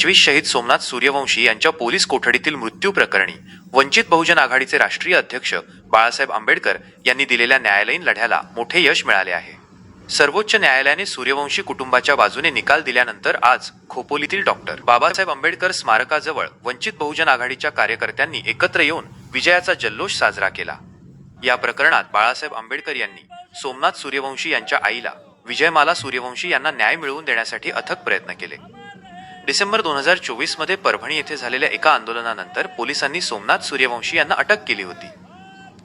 पंचवीस शहीद सोमनाथ सूर्यवंशी यांच्या पोलीस कोठडीतील मृत्यू प्रकरणी वंचित बहुजन आघाडीचे राष्ट्रीय अध्यक्ष बाळासाहेब आंबेडकर यांनी दिलेल्या न्यायालयीन लढ्याला मोठे यश मिळाले आहे. सर्वोच्च न्यायालयाने सूर्यवंशी कुटुंबाच्या बाजूने निकाल दिल्यानंतर आज खोपोलीतील डॉक्टर बाबासाहेब आंबेडकर स्मारकाजवळ वंचित बहुजन आघाडीच्या कार्यकर्त्यांनी एकत्र येऊन विजयाचा जल्लोष साजरा केला. या प्रकरणात बाळासाहेब आंबेडकर यांनी सोमनाथ सूर्यवंशी यांच्या आईला विजयमाला सूर्यवंशी यांना न्याय मिळवून देण्यासाठी अथक प्रयत्न केले. डिसेंबर दोन हजार चोवीसमध्ये परभणी येथे झालेल्या एका आंदोलनानंतर पोलिसांनी सोमनाथ सूर्यवंशी यांना अटक केली होती.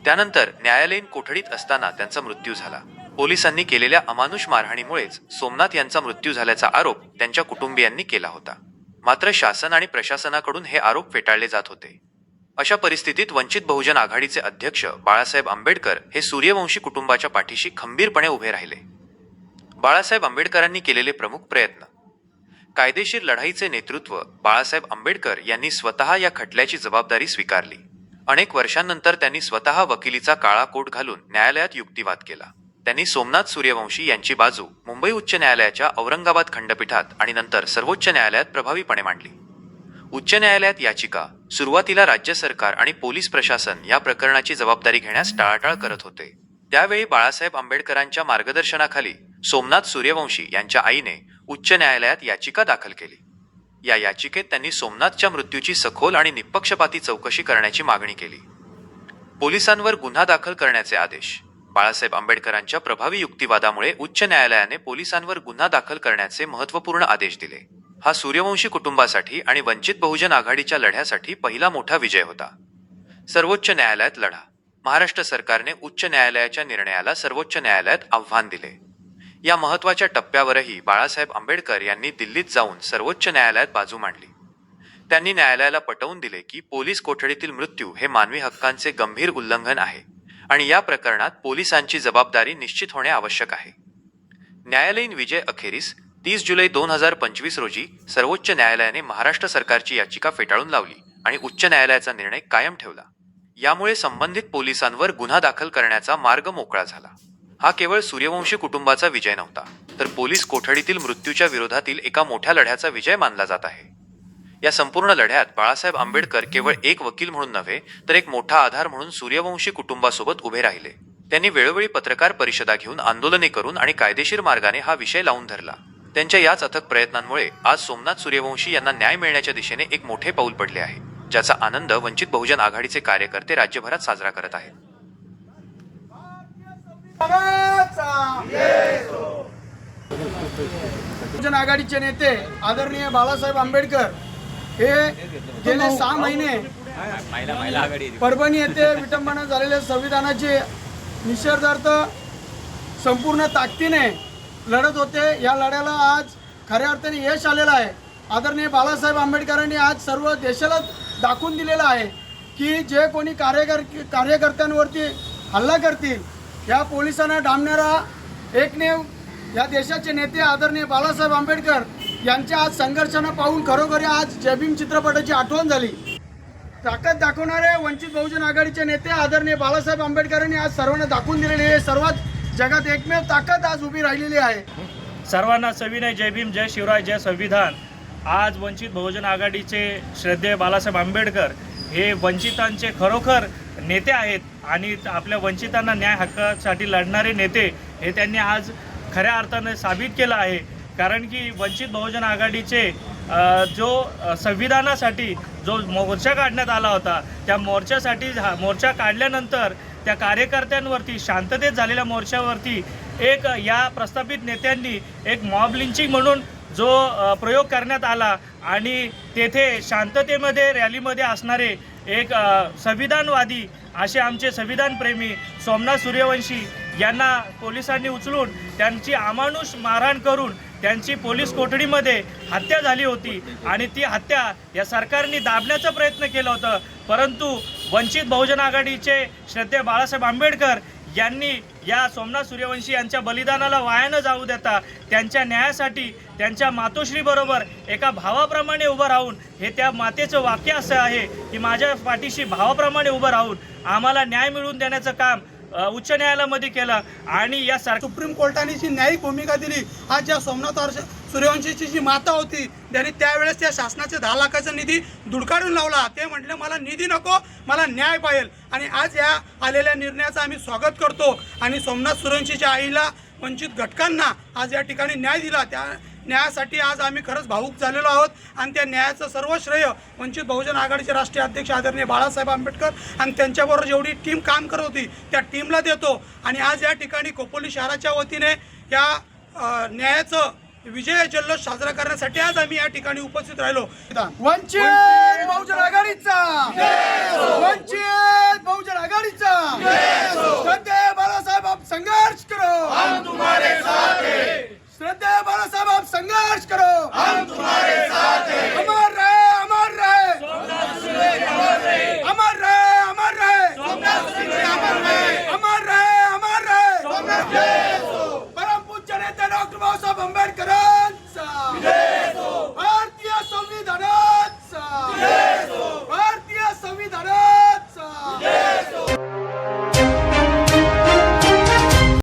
त्यानंतर न्यायालयीन कोठडीत असताना त्यांचा मृत्यू झाला. पोलिसांनी केलेल्या अमानुष मारहाणीमुळेच सोमनाथ यांचा मृत्यू झाल्याचा आरोप त्यांच्या कुटुंबियांनी केला होता. मात्र शासन आणि प्रशासनाकडून हे आरोप फेटाळले जात होते. अशा परिस्थितीत वंचित बहुजन आघाडीचे अध्यक्ष बाळासाहेब आंबेडकर हे सूर्यवंशी कुटुंबाच्या पाठीशी खंबीरपणे उभे राहिले. बाळासाहेब आंबेडकरांनी केलेले प्रमुख प्रयत्न कायदेशीर लढाईचे नेतृत्व बाळासाहेब आंबेडकर यांनी स्वतः या खटल्याची जबाबदारी स्वीकारली. अनेक वर्षांनंतर त्यांनी स्वतः वकिलीचा काळा कोट घालून न्यायालयात युक्तिवाद केला. त्यांनी सोमनाथ सूर्यवंशी यांची बाजू मुंबई उच्च न्यायालयाच्या औरंगाबाद खंडपीठात आणि नंतर सर्वोच्च न्यायालयात प्रभावीपणे मांडली. उच्च न्यायालयात याचिका सुरुवातीला राज्य सरकार आणि पोलीस प्रशासन या प्रकरणाची जबाबदारी घेण्यास टाळाटाळ करत होते. त्यावेळी बाळासाहेब आंबेडकरांच्या मार्गदर्शनाखाली सोमनाथ सूर्यवंशी यांच्या आईने उच्च न्यायालयात याचिका दाखल केली. या याचिकेत त्यांनी सोमनाथच्या मृत्यूची सखोल आणि निपक्षपाती चौकशी करण्याची मागणी केली. पोलिसांवर गुन्हा दाखल करण्याचे आदेश बाळासाहेब आंबेडकरांच्या प्रभावी युक्तिवादामुळे उच्च न्यायालयाने पोलिसांवर गुन्हा दाखल करण्याचे महत्त्वपूर्ण आदेश दिले. हा सूर्यवंशी कुटुंबासाठी आणि वंचित बहुजन आघाडीच्या लढ्यासाठी पहिला मोठा विजय होता. सर्वोच्च न्यायालयात लढा. महाराष्ट्र सरकारने उच्च न्यायालयाच्या निर्णयाला सर्वोच्च न्यायालयात आव्हान दिले. या महत्त्वाच्या टप्प्यावरही बाळासाहेब आंबेडकर यांनी दिल्लीत जाऊन सर्वोच्च न्यायालयात बाजू मांडली. त्यांनी न्यायालयाला पटवून दिले की पोलीस कोठडीतील मृत्यू हे मानवी हक्कांचे गंभीर उल्लंघन आहे आणि या प्रकरणात पोलिसांची जबाबदारी निश्चित होणे आवश्यक आहे. न्यायालयीन विजय अखेरीस तीस जुलै दोन हजार पंचवीस रोजी सर्वोच्च न्यायालयाने महाराष्ट्र सरकारची याचिका फेटाळून लावली आणि उच्च न्यायालयाचा निर्णय कायम ठेवला. यामुळे संबंधित पोलिसांवर गुन्हा दाखल करण्याचा मार्ग मोकळा झाला. हा केवळ सूर्यवंशी कुटुंबाचा विजय नव्हता तर पोलीस कोठडीतील मृत्यूच्या विरोधातील एका मोठ्या लढ्याचा विजय मानला जात आहे. या संपूर्ण लढ्यात बाळासाहेब आंबेडकर केवळ एक वकील म्हणून नव्हे तर एक मोठा आधार म्हणून सूर्यवंशी कुटुंबासोबत उभे राहिले. त्यांनी वेळोवेळी पत्रकार परिषदा घेऊन आंदोलने करून आणि कायदेशीर मार्गाने हा विषय लावून धरला. त्यांच्या याच अथक प्रयत्नांमुळे आज सोमनाथ सूर्यवंशी यांना न्याय मिळण्याच्या दिशेने एक मोठे पाऊल पडले आहे ज्याचा आनंद वंचित बहुजन आघाडीचे कार्यकर्ते राज्यभरात साजरा करत आहेत. बहुजन आघाडीचे नेते आदरणीय बाळासाहेब आंबेडकर हे गेले सहा महिने परभणी येथे विटंबना झालेल्या संविधानाचे निषेधार्थ संपूर्ण ताकदीने लढत होते. या लढ्याला आज खऱ्या अर्थाने यश आलेलं आहे. आदरणीय बाळासाहेब आंबेडकरांनी आज सर्व देशाला दाखवून दिलेलं आहे की जे कोणी कार्यकर कार्यकर्त्यांवरती हल्ला करतील या पोलिसांना डांबणारा एकमेव या देशाचे नेते आदरणीय बाळासाहेब आंबेडकर यांच्या आज संघर्षानं पाहून खरोखरी आज जय भीम चित्रपटाची आठवण झाली. ताकद दाखवणारे वंचित बहुजन आघाडीचे नेते आदरणीय बाळासाहेब आंबेडकरांनी आज सर्वांना दाखवून दिलेली आहे. सर्वात जगात एकमेव ताकद आज उभी राहिलेली आहे. सर्वांना सविनय जय भीम जय शिवराय जय संविधान. आज वंचित बहुजन आघाडीचे श्रद्धेय बाळासाहेब आंबेडकर हे वंचितांचे खरोखर नेते आहेत आणि आपल्या वंचितांना न्याय हक्कासाठी लढणारे नेते हे त्यांनी आज खऱ्या अर्थाने साबित केलं आहे. कारण की वंचित बहुजन आघाडीचे जो संविधानासाठी जो मोर्चा काढण्यात आला होता त्या मोर्चासाठी हा- मोर्चा काढल्यानंतर त्या कार्यकर्त्यांवरती शांततेत झालेल्या मोर्चावरती एक या प्रस्थापित नेत्यांनी एक मॉब लिंचिंग म्हणून जो प्रयोग करण्यात आला आणि तेथे शांततेमध्ये रॅलीमध्ये असणारे एक संविधानवादी असे आमचे संविधानप्रेमी सोमनाथ सूर्यवंशी यांना पोलिसांनी उचलून त्यांची अमानुष मारहाण करून त्यांची पोलीस कोठडीमध्ये हत्या झाली होती आणि ती हत्या या सरकारने दाबण्याचा प्रयत्न केला होता. परंतु वंचित बहुजन आघाडीचे श्रद्धे बाळासाहेब आंबेडकर यांनी या सोमनाथ सूर्यवंशी यांच्या बलिदानाला वाया न जाऊ देता त्यांच्या न्यायासाठी त्यांच्या मातोश्रीबरोबर एका भावाप्रमाणे उभं राहून हे त्या मातेचं वाक्य असं आहे की माझ्या पाठीशी भावाप्रमाणे उभं राहून आम्हाला न्याय मिळवून देण्याचं काम उच्च न्यायालयामध्ये केलं. आणि या सार सुप्रीम कोर्टाने जी न्यायिक भूमिका दिली आज ज्या सोमनाथ आरश- सूर्यवंशीची जी माता होती त्यांनी त्यावेळेस त्या शासनाचे दहा लाखाचा निधी धुडकाडून लावला. ते म्हटले मला निधी नको मला न्याय पाहिजे. आणि आज या आलेल्या निर्णयाचं आम्ही स्वागत करतो. आणि सोमनाथ सूर्यवंशीच्या आईला वंचित घटकांना आज या ठिकाणी न्याय दिला. त्या न्यायासाठी आज आम्ही खरंच भावूक झालेलो आहोत आणि त्या न्यायाचं सर्व श्रेय वंचित बहुजन आघाडीचे राष्ट्रीय अध्यक्ष आदरणीय बाळासाहेब आंबेडकर आणि त्यांच्याबरोबर जेवढी टीम काम करत होती त्या टीमला देतो आणि आज या ठिकाणी खोपोली शहराच्या वतीने या न्यायाचं विजय जल्लोष साजरा करण्यासाठी आज आम्ही या ठिकाणी उपस्थित राहिलो वंचित बहुजन आघाडीचा वंचित बहुजन आघाडीचा बाळासाहेब संघर्ष करो हम तुम्हारे साथ श्रद्धेय बाळासाहेब आप संघर्ष करो। हम तुम्हारे साथ